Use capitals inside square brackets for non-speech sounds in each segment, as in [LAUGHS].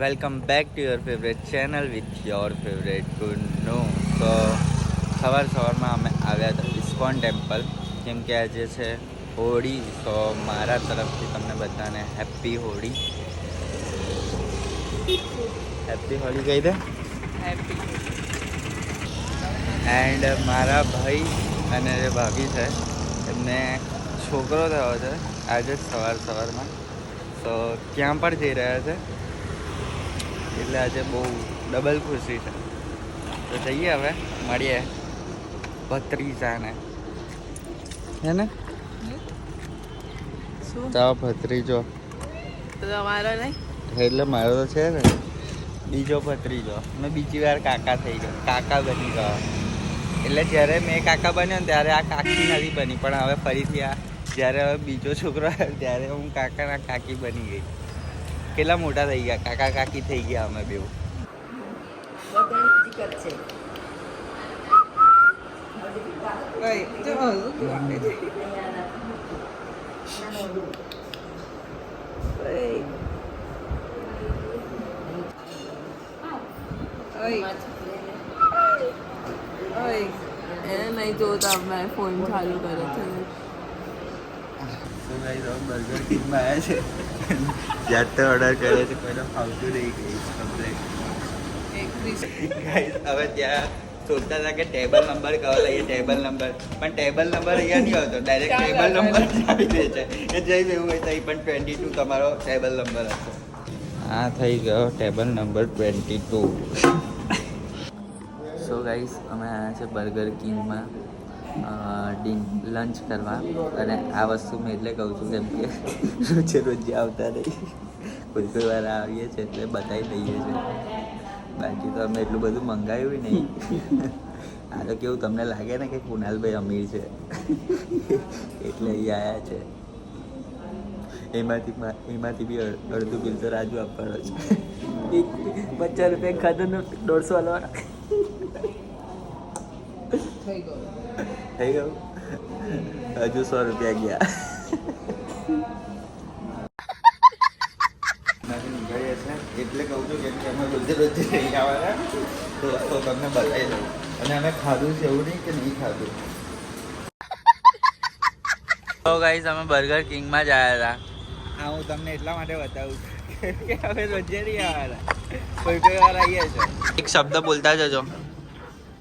Welcome back to your favourite channel with your favourite Gunnu તો સવાર સવારમાં અમે આવ્યા હતા ઇસ્કોન ટેમ્પલ. કેમ કે આજે છે હોળી તો મારા તરફથી તમને બધાને હેપી હોળી. હેપી હોળી કહી દે. એન્ડ મારા ભાઈ અને જે ભાભી છે એમને છોકરો થયો છે આજે જ સવાર સવારમાં. તો ત્યાં પણ જઈ રહ્યા છે. એટલે આજે બહુ ડબલ ખુશી છે. તો જઈએ હવે મળીએ. ભત્રીજાને. હે ને? તો ભત્રીજો. તો તમારો નહીં? એટલે મારો તો છે ને બીજો ભત્રીજો. મેં બીજી વાર કાકા થઈ ગયો. કાકા બની ગયો. એટલે જ્યારે મેં કાકા બન્યો ને ત્યારે આ કાકી નથી બની, પણ હવે ફરીથી આ, જ્યારે હવે બીજો છોકરો આવ્યો ત્યારે હું કાકાના કાકી બની ગઈ. કેટલા મોટા થઈ ગયા? કાકા કાકી થઈ ગયા અમે બેઉ. કઈ જો હજુ શું વાગે છે ઓય. ઓય. ઓય. એને નહીં જોતા મેં ફોન ચાલુ કર્યો છે. તો ગાઈસ હવે બર્ગર કિંગમાં આવ્યા છે. જ્યાં તો ઓર્ડર કર્યો છે પહેલા ફાવતું નહીં ગઈ કમ્પ્લેટ ગાઈસ હવે ત્યાં શોધતા હતા કે ટેબલ નંબર કયો લઈએ ટેબલ નંબર પણ ટેબલ નંબર અહીંયા નહીં આવતો ડાયરેક્ટ ટેબલ નંબર આવી દે છે. એ જઈ એવું હોય તો પણ ટ્વેન્ટી ટુ તમારો ટેબલ નંબર હશે. આ થઈ ગયો. Table number twenty two so guys અમે આવ્યા છે બર્ગર કિંગમાં ડિન લંચ કરવા. અને આ વસ્તુ મેં એટલે કહું છું કેમ કે રોજે રોજે આવતા નહીં. કોઈ કોઈ વાર આવીએ છીએ એટલે બતાવી દઈએ છીએ. બાકી તો અમે એટલું બધું મંગાવ્યું નહીં. આ તો કેવું તમને લાગે ને કે કુનાલભાઈ અમીર છે? એટલે અહીં આવ્યા છે. એમાંથી એમાંથી બી અડધું બિલ તો રાજુ આપવાનો છે પચાસ રૂપિયા ખાધો દોઢસો વાળવાના થઈ ગયો. થઈ ગયું હજુ સો રૂપિયા ગયા. એટલે કહું છું કે અમે રોજે રોજે નહીં આવવાના દોસ્તો તમને બતાવી દઉં. અને અમે ખાધું છે એવું નહીં કે નહીં ખાધું. તો ગાઈઝ અમે બર્ગર કિંગમાં જ આવ્યા હતા. હા હું તમને એટલા માટે બતાવું છું કે અમે રોજે નહીં આવવાના કોઈ કોઈ વાર આવીએ છીએ. એક શબ્દ બોલતા જજો.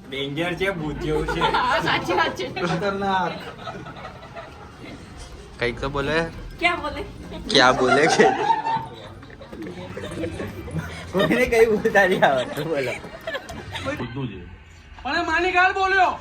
ડેન્જર છે ભૂત જેવું છે. [LAUGHS] સાચી વાત છે. ખતરનાક. કઈ તો બોલે? ક્યાં બોલે? ક્યાં બોલે છે? કોઈને કઈ બોલતા નહીં આવડતું બોલો. પણ માની કાલ બોલ્યો.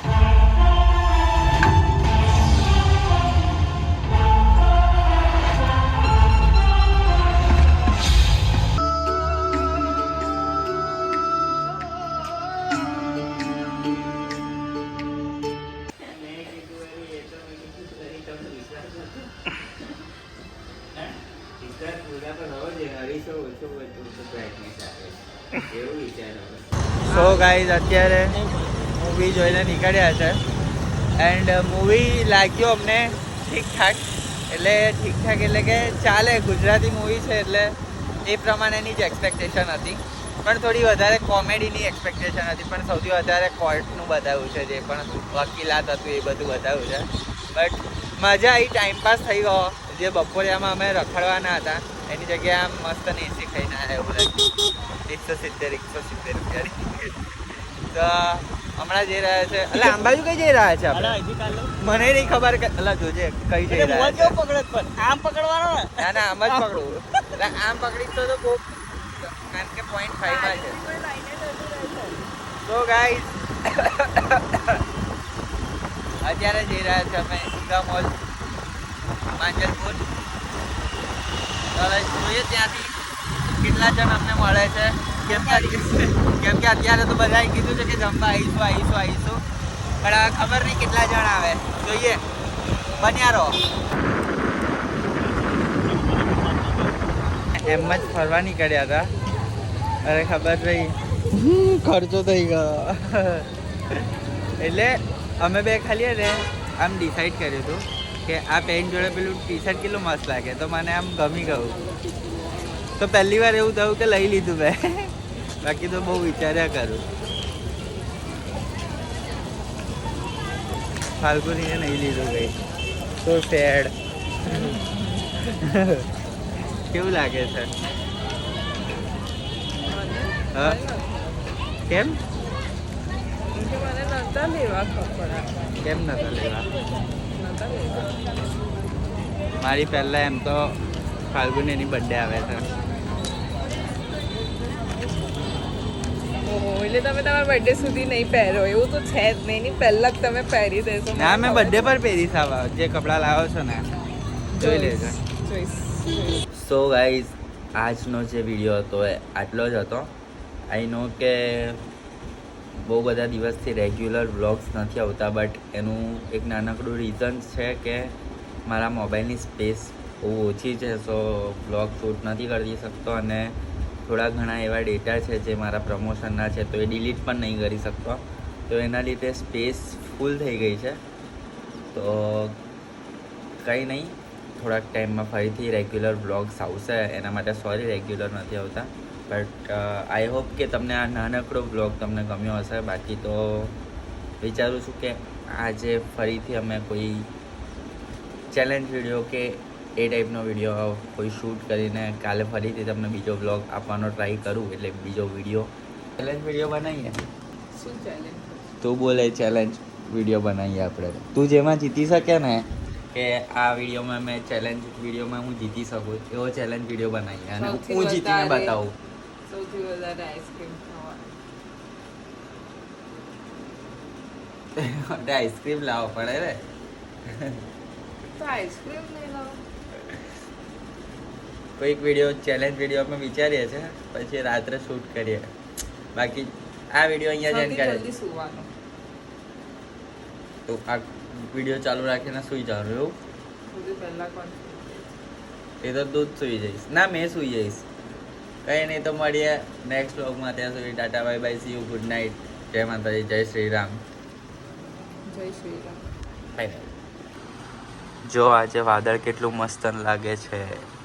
સો ગાઈઝ અત્યારે મૂવી જોઈને નીકળ્યા છે. એન્ડ મૂવી લાગ્યો અમને ઠીકઠાક. એટલે ઠીકઠાક એટલે કે ચાલે. ગુજરાતી મૂવી છે એટલે એ પ્રમાણેની જ એક્સપેક્ટેશન હતી. પણ થોડી વધારે કોમેડીની એક્સપેક્ટેશન હતી. પણ સૌથી વધારે કોર્ટનું બતાવ્યું છે. જે પણ વકીલાત હતું એ બધું બતાવ્યું છે. બટ મજા આવી. ટાઈમ પાસ થઈ ગયો. જે બપોરે આમાં અમે રખડવાના હતા એની જગ્યાએ આમ મસ્ત એસી ખાઈને આવ્યા એવું લાગ્યું. એકસો સિત્તેર એકસો સિત્તેર રૂપિયાની. તો હમણાં જઈ રહ્યા છે એટલે આંબાજુ કઈ જઈ રહ્યા છે આપણે? મને નહીં ખબર કે એટલે જોજે કઈ જઈ રહ્યા છે. આમ પકડવાનો ને? ના આમ જ પકડવું એટલે આમ પકડી તો તો બહુ કારણ કે પોઈન્ટ ફાઈવમાં છે. તો ગાઈસ અત્યારે જઈ રહ્યા છે અમે સીધા મોલ માંજલપુર હવે જોઈએ ત્યાંથી કેટલા જણ અમને મળે છે. કેમ કે કેમ કે અત્યારે તો બધાએ કીધું છે કે જમવા આવીશું આવીશું આવીશું. પણ હવે ખબર નહીં કેટલા જણ આવે. જોઈએ. બન્યા રહો. એમ જ ફરવા નીકળ્યા હતા. અરે ખબર નહીં ખર્ચો થઈ ગયો. એટલે અમે બે ખાલી ને, આમ ડિસાઈડ કર્યું હતું. કે આ પેન્ટ જોડે પેલું ટી શર્ટ કેટલું મસ્ત લાગે? તો મને આમ ગમી ગયું. તો પહેલી વાર એવું થયું કે લઈ લીધું મેં. [LAUGHS] બાકી તો બહુ વિચાર્યા કરું. ફાલ્ગુનીને નહીં લીધું કઈ. તો સેડ [LAUGHS] કેવું લાગે છે? કેમ? કેમ નતા લેવા? મારી પહેલાં એમ તો ફાલ્ગુનીની બર્થડે આવે છે. એટલે તમે તમારા બર્થડે સુધી નહીં પહેરો એવું તો છે જ નહીં. એની પહેલા જ તમે પહેરી દેશો. ના મેં બર્થડે પર પહેરી આવા. જે કપડાં લાવો છો ને જોઈ લેજો. સો ગાઈઝ આજનો જે વીડિયો હતો એ આટલો જ હતો. આઈ નો કે બહુ બધા દિવસથી રેગ્યુલર વ્લોગ્સ નથી આવતા બટ એનું એક નાનકડું રીઝન છે કે મારા મોબાઈલની સ્પેસ બહુ ઓછી છે સો વ્લોગ શૂટ નથી કરી શકતો અને થોડા ઘણા એવા ડેટા છે જે મારા પ્રમોશનના છે, તો એ ડિલીટ પણ નહીં કરી શકતો. તો એના લીધે સ્પેસ ફૂલ થઈ ગઈ છે. તો કંઈ નહીં, થોડાક ટાઈમમાં ફરીથી રેગ્યુલર બ્લોગ્સ આવશે, એના માટે સોરી રેગ્યુલર નથી આવતા. બટ આઈ હોપ કે તમને આ નાનકડો બ્લોગ તમને ગમ્યો હશે. બાકી તો વિચારું છું કે આજે ફરીથી અમે કોઈ ચેલેન્જ વીડિયો કે એ ટાઈપનો વીડિયો કોઈ શૂટ કરીને કાલે ફરીથી તમને બીજો બ્લોગ આપવાનો ટ્રાય કરું એટલે બીજો વીડિયો ચેલેન્જ વીડિયો બનાવીએ? શું તું બોલે ચેલેન્જ વીડિયો બનાવીએ આપણે. તું જેમાં જીતી શકે ને કે આ વિડીયોમાં મેં ચેલેન્જ વિડીયોમાં હું જીતી શકું એવો ચેલેન્જ વીડિયો બનાવીએ. અને હું જીતીને બતાવું. સૌથી વધારે આઈસ્ક્રીમ માટે આઈસ્ક્રીમ લાવવો પડે ને? તો આઈસ્ક્રીમ નહીં લાવો કોઈક વીડિયો ચેલેન્જ વીડિયો અમે વિચારીએ છે પછી રાત્રે શૂટ કરીએ. બાકી આ વીડિયો અહીંયા જઈને કરે. તો આ વીડિયો ચાલુ રાખીને સુઈ જવાનું એવું? એ તો દૂધ સુઈ જઈશ. ના મેં સુઈ જઈશ. કંઈ નહીં તો મળીએ નેક્સ્ટ વ્લોગમાં ત્યાં સુધી ta-ta bye bye see you good night જય માતાજી જય શ્રી રામ. જય શ્રી રામ. બાય જો આજે વાદળ કેટલું મસ્ત લાગે છે.